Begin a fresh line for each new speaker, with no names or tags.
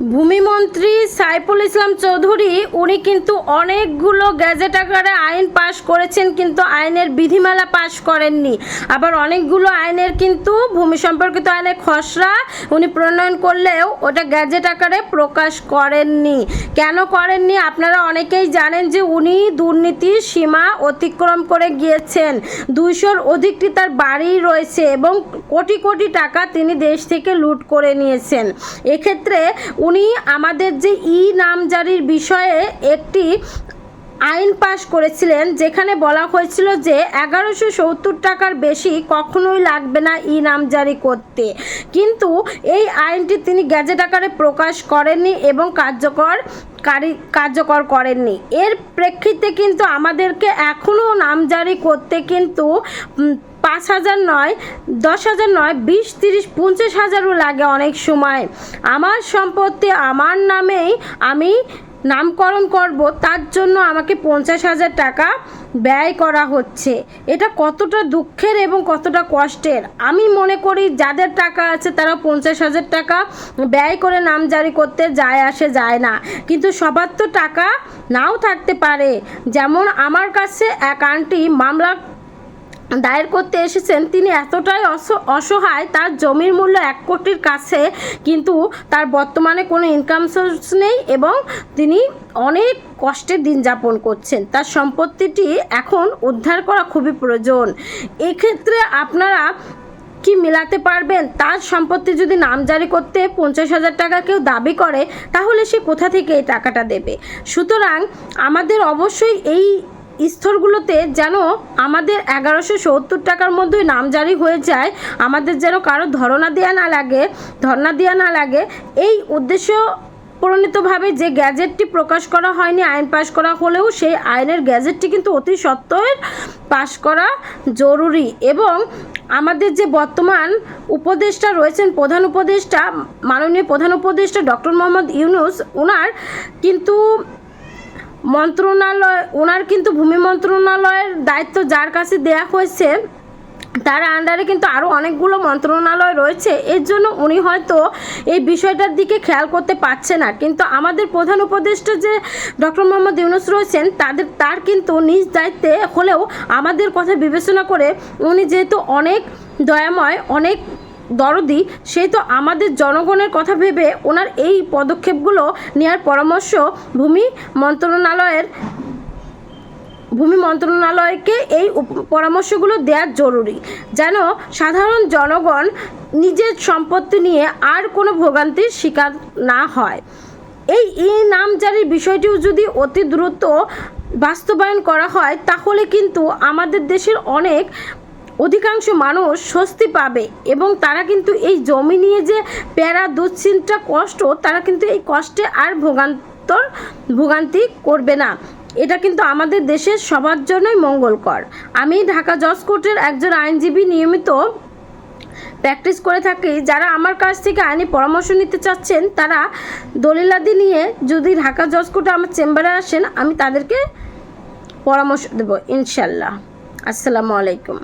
ভূমিমন্ত্রী সাইফুল ইসলাম চৌধুরী, উনি কিন্তু অনেকগুলো গ্যাজেট আকারে আইন পাশ করেছেন, কিন্তু আইনের বিধিমালা পাশ করেননি। আবার অনেকগুলো আইনের কিন্তু ভূমি সম্পর্কিত আইনের খসড়া উনি প্রণয়ন করলেও ওটা গ্যাজেট আকারে প্রকাশ করেননি। কেন করেননি? আপনারা অনেকেই জানেন যে উনি দুর্নীতির সীমা অতিক্রম করে গিয়েছেন। দুইশোর অধিকটি তার বাড়ি রয়েছে এবং কোটি কোটি টাকা তিনি দেশ থেকে লুট করে নিয়েছেন। এক্ষেত্রে উনি আমাদের যে ই নামজারির বিষয়ে একটি আইন পাশ করেছিলেন, যেখানে বলা হয়েছিল যে এগারোশো সত্তর টাকার বেশি কখনোই লাগবে না ই নামজারি করতে। কিন্তু এই আইনটি তিনি গ্যাজেট আকারে প্রকাশ করেননি এবং কার্যকর কারি, কার্যকর করেননি। এর প্রেক্ষিতে কিন্তু আমাদেরকে এখনও নামজারি করতে কিন্তু পাঁচ হাজার নয়, দশ হাজার নয়, বিশ, তিরিশ পঞ্চাশ হাজারও লাগে অনেক সময়। আমার সম্পত্তি আমার নামেই আমি নামকরণ করব, তার জন্য আমাকে পঞ্চাশ হাজার টাকা ব্যয় করা হচ্ছে। এটা কতটা দুঃখের এবং কতটা কষ্টের? আমি মনে করি যাদের টাকা আছে তারা পঞ্চাশ হাজার টাকা ব্যয় করে নাম জারি করতে যায় আসে, যায় না। কিন্তু সবার তো টাকা নাও থাকতে পারে। যেমন আমার কাছে এক আন্টি মামলা দায়ের করতে এসেছেন, তিনি এতটাই অস- অসহায়, তার জমির মূল্য এক কোটির কাছে, কিন্তু তার বর্তমানে কোনো ইনকাম সোর্স নেই এবং তিনি অনেক কষ্টে দিন যাপন করছেন। তার সম্পত্তিটি এখন উদ্ধার করা খুবই প্রয়োজন। এক্ষেত্রে আপনারা কি মেলাতে পারবেন? তার সম্পত্তি যদি নামজারি করতে পঞ্চাশ হাজার টাকা কেউ দাবি করে, তাহলে সে কোথা থেকে এই টাকাটা দেবে? সুতরাং আমাদের অবশ্যই এই স্তরগুলোতে যেন আমাদের এগারোশো সত্তর টাকার মধ্যে নাম জারি হয়ে যায়, আমাদের যেন কারও ধরনা দেওয়া না লাগে ধর্না দেওয়া না লাগে। এই উদ্দেশ্য প্রণীতভাবে যে গ্যাজেটটি প্রকাশ করা হয়নি, আইন পাশ করা হলেও সেই আইনের গ্যাজেটটি কিন্তু অতি সত্ত্বর পাশ করা জরুরি এবং আমাদের যে বর্তমান উপদেষ্টা রয়েছেন, প্রধান উপদেষ্টা, মাননীয় প্রধান উপদেষ্টা ডক্টর মোহাম্মদ ইউনুস ওনার কিন্তু মন্ত্রণালয়, ওনার কিন্তু ভূমি মন্ত্রণালয়ের দায়িত্ব যার কাছে দেয়া হয়েছে, তার আন্ডারে কিন্তু আরও অনেকগুলো মন্ত্রণালয় রয়েছে। এর জন্য উনি হয়তো এই বিষয়টার দিকে খেয়াল করতে পারছে না। কিন্তু আমাদের প্রধান উপদেষ্টা যে ডক্টর মোহাম্মদ ইউনুস রয়েছেন, তাদের, তার কিন্তু নিজ দায়িত্বে হলেও আমাদের কথা বিবেচনা করে উনি যেহেতু অনেক দয়াময়, অনেক দরদি সেই তো আমাদের জনগণের কথা ভেবে ওনার এই পদক্ষেপগুলো নেওয়ার পরামর্শ ভূমি মন্ত্রণালয়ের, ভূমি মন্ত্রণালয়কে এই পরামর্শগুলো দেওয়া জরুরি। যেন সাধারণ জনগণ নিজের সম্পত্তি নিয়ে আর কোনো ভোগান্তির শিকার না হয়। এই ই নামজারির বিষয়টিও যদি অতি দ্রুত বাস্তবায়ন করা হয়, তাহলে কিন্তু আমাদের দেশের অনেক অধিকাংশ মানুষ স্বস্তি পাবে এবং তারা কিন্তু এই জমি নিয়ে যে প্যারা দুশ্চিন্তা, কষ্ট, তারা কিন্তু এই কষ্টে আর ভোগান্তর, ভোগান্তি করবে না। এটা কিন্তু আমাদের দেশের সবার জন্যই মঙ্গলকর। আমি ঢাকা জজ কোর্টের একজন আইনজীবী নিয়মিত প্র্যাকটিস করে থাকি। যারা আমার কাছ থেকে আইনি পরামর্শ নিতে চাচ্ছেন, তারা দলিলাদি নিয়ে যদি ঢাকা জজ কোর্টে আমার চেম্বারে আসেন, আমি তাদেরকে পরামর্শ দেবো, ইনশাল্লাহ। আসসালামু আলাইকুম।